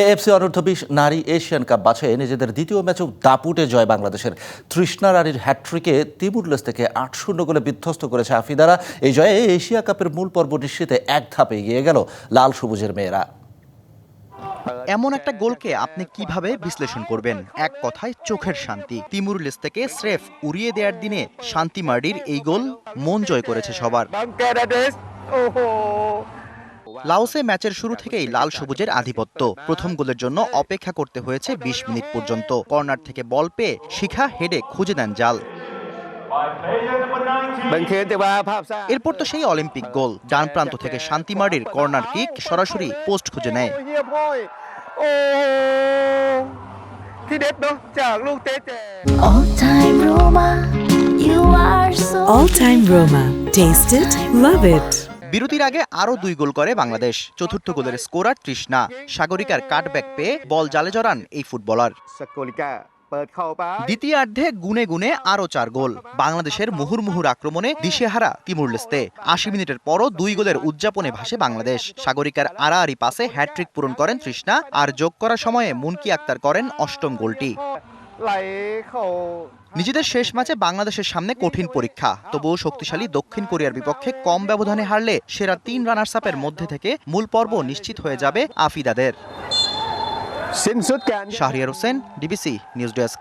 AFC অনূর্ধ্ব বিশ নারী এশিয়ান কাপ বাছাইয়ে নিজেদের দ্বিতীয় ম্যাচেও দাপুটে জয় বাংলাদেশের। তৃষ্ণা রানীর হ্যাট্রিকে তিমুরলেস থেকে আট শূন্য গোলে বিধ্বস্ত করেছে আফিদারা এই জয়ে এশিয়া কাপের মূল পর্ব নিশ্চিতে এক ধাপে এগিয়ে গেল লাল সবুজের মেয়েরা। এমন একটা গোলকে আপনি কীভাবে বিশ্লেষণ করবেন? এক কথায় চোখের শান্তি। তিমুর লেস থেকে স্রেফ উড়িয়ে দেওয়ার দিনে শান্তি মার্ডির এই গোল মন জয় করেছে সবার। লাওসে ম্যাচের শুরু থেকেই লাল সবুজের আধিপত্য। প্রথম গোলের জন্য অপেক্ষা করতে হয়েছে ২০ মিনিট পর্যন্ত। কর্নার থেকে বল পেয়ে শিখা হেডে খুঁজে দেন জাল। এরপর তো সেই অলিম্পিক গোল। ডান প্রান্ত থেকে শান্তিমারির কর্নার কিক সরাসরি পোস্ট খুঁজে নেয়। All time Roma, you are so All time Roma, taste it, love it. বিরতির আগে আরও দুই গোল করে বাংলাদেশ। চতুর্থ গোলের স্কোরার তৃষ্ণা। সাগরিকার কাটব্যাক পেয়ে বল জালে জড়ান এই ফুটবলার। দ্বিতীয়ার্ধে গুনে গুনে আরও চার গোল। বাংলাদেশের মুহুর্মুহুর আক্রমণে দিশেহারা তিমুরলেস্তে আশি মিনিটের পরও দুই গোলের উদযাপনে ভাসে বাংলাদেশ। সাগরিকার আড়াআড়ি পাসে হ্যাট্রিক পূরণ করেন তৃষ্ণা। আর যোগ করা সময়ে মুনকি আক্তার করেন অষ্টম গোলটি। নিজেদের শেষ ম্যাচে বাংলাদেশের সামনে কঠিন পরীক্ষা। তবুও শক্তিশালী দক্ষিণ কোরিয়ার বিপক্ষে কম ব্যবধানে হারলে সেরা তিন রানার্স আপের মধ্যে থেকে মূল পর্ব নিশ্চিত হয়ে যাবে আফিদাদের। Shahriar Hossain DBC news desk.